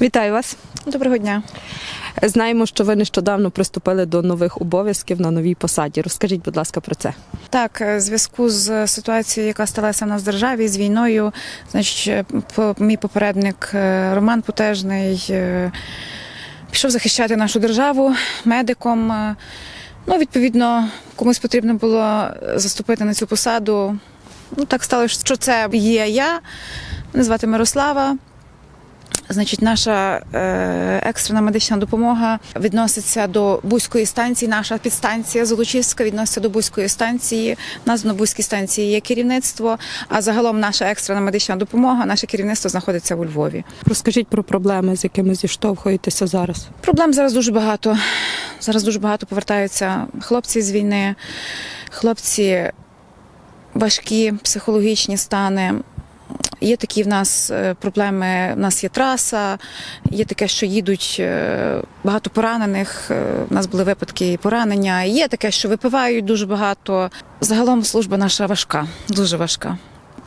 Вітаю вас. Доброго дня. Знаємо, що ви нещодавно приступили до нових обов'язків на новій посаді. Розкажіть, будь ласка, про це. Так, е, в зв'язку з ситуацією, яка сталася в нас в державі з війною, значить, е, мій попередник е, Роман Путежний пішов захищати нашу державу медиком. Ну, відповідно, комусь потрібно було заступити на цю посаду. Ну, так сталося, що це є я. Мене звати Мирослава. Значить, наша е, екстрена медична допомога відноситься до Бузької станції. Наша підстанція Золочівська відноситься до Бузької станції. У нас на Бузькій станції є керівництво. А загалом наша екстрена медична допомога, наше керівництво знаходиться у Львові. Розкажіть про проблеми, з якими зіштовхуєтеся зараз. Проблем зараз дуже багато. Зараз дуже багато повертаються хлопці з війни, хлопці важкі психологічні стани. Є такі в нас е, проблеми. В нас є траса, є таке, що їдуть е, багато поранених. е, У нас були випадки поранення. Є таке, що випивають дуже багато. Загалом служба наша важка, дуже важка.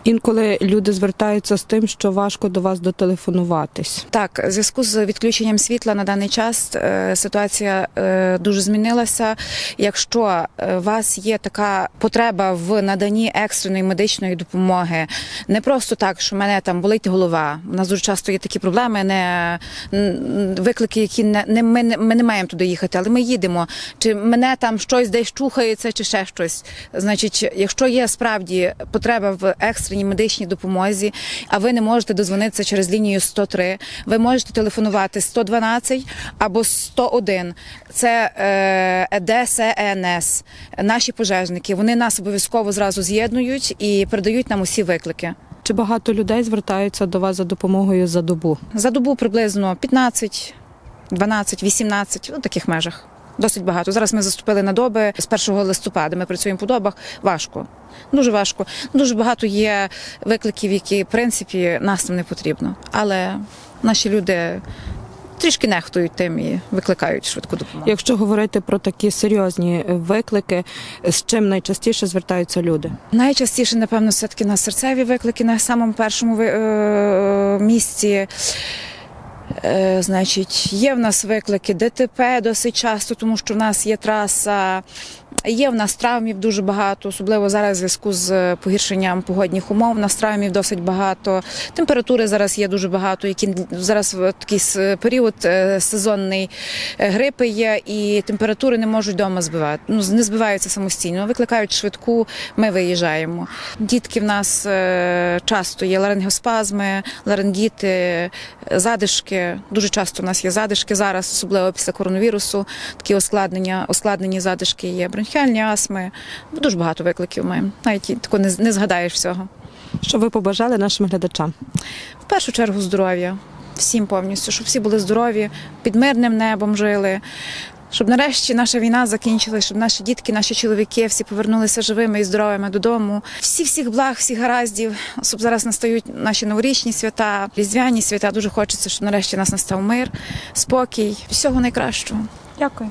Інколи люди звертаються з тим, що важко до вас дотелефонуватись. Так, в зв'язку з відключенням світла на даний час е, ситуація е, дуже змінилася. Якщо е, у вас є така потреба в наданні екстреної медичної допомоги, не просто так, що мене там болить голова. У нас дуже часто є такі проблеми, не виклики, які не, не ми, не ми не маємо туди їхати, але ми їдемо. Чи мене там щось десь чухається, чи ще щось. Значить, якщо є справді потреба в екстреній медичній допомозі, а ви не можете дозвонитися через лінію 103, ви можете телефонувати 112 або 101. Це е, ДСНС, наші пожежники. Вони нас обов'язково зразу з'єднують і передають нам усі виклики. Чи багато людей звертаються до вас за допомогою за добу? За добу приблизно 15, 12, 18, у таких межах. Досить багато. Зараз ми заступили на доби з 1 листопада. Ми працюємо по добах. Важко, дуже важко. Дуже багато є викликів, які в принципі нас там не потрібно. Але наші люди трішки нехтують тим і викликають швидку допомогу. Якщо говорити про такі серйозні виклики, з чим найчастіше звертаються люди? Найчастіше, напевно, все-таки на серцеві виклики на самому першому е, місці. Е, Значить, є в нас виклики ДТП досить часто, тому що в нас є траса. Є в нас травмів дуже багато, особливо зараз в зв'язку з погіршенням погодних умов. У нас травмів досить багато. Температури зараз є дуже багато, які зараз такий період е, сезонний е, грипи є, і температури не можуть вдома збивати. Ну не збиваються самостійно. Викликають швидку. Ми виїжджаємо. Дітки в нас е, часто є ларингоспазми, ларингіти, задишки. Дуже часто в нас є задишки зараз, особливо після коронавірусу. Такі ускладнення, ускладнені задишки є, бронхіальні астми. Дуже багато викликів маємо. Навіть тако не, не згадаєш всього. Що ви побажали нашим глядачам? В першу чергу здоров'я. Всім повністю, щоб всі були здорові, під мирним небом жили. Щоб нарешті наша війна закінчилася, щоб наші дітки, наші чоловіки всі повернулися живими і здоровими додому. Всі всіх благ, всіх гараздів. Щоб зараз настають наші новорічні свята, різдвяні свята. Дуже хочеться, щоб нарешті нас настав мир, спокій, всього найкращого. Дякую.